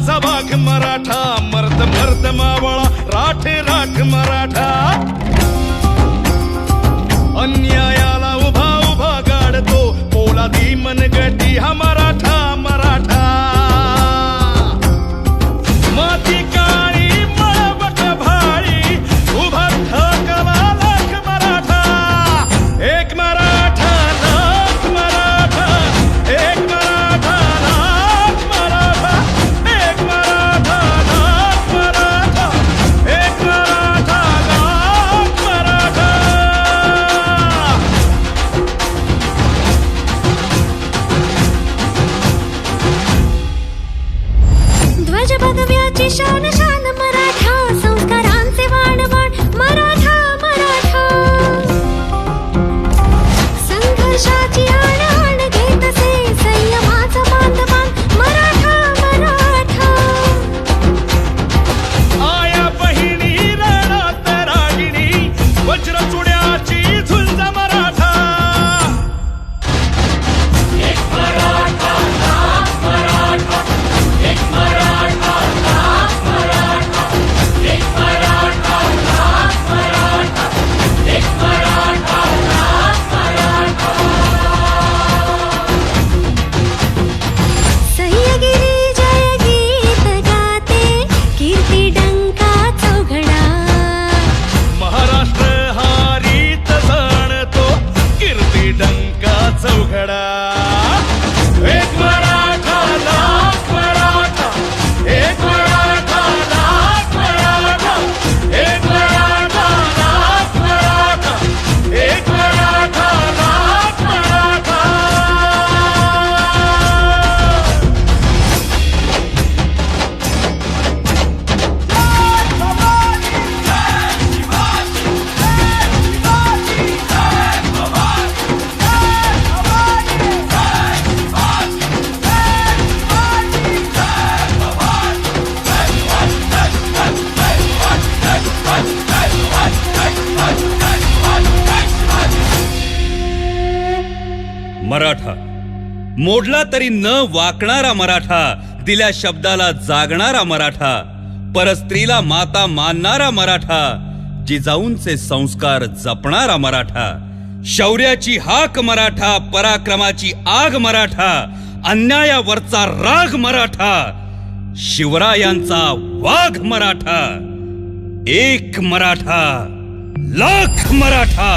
माझा वाघ मराठा मर्द मर्द मावळा राठ राठ मराठा. अन्यायाला उभा उभा गाडतो पोलादी मनगटी हा শোন मराठा. मोडला तरी न वाकणारा मराठा दिल्या शब्दाला जागणारा मराठा परस्त्रीला माता मानणारा मराठा जिजाऊंचे संस्कार जपणारा मराठा शौर्याची हाक मराठा पराक्रमाची आग मराठा अन्यायावरचा राग मराठा शिवरायांचा वाघ मराठा एक मराठा लाख मराठा.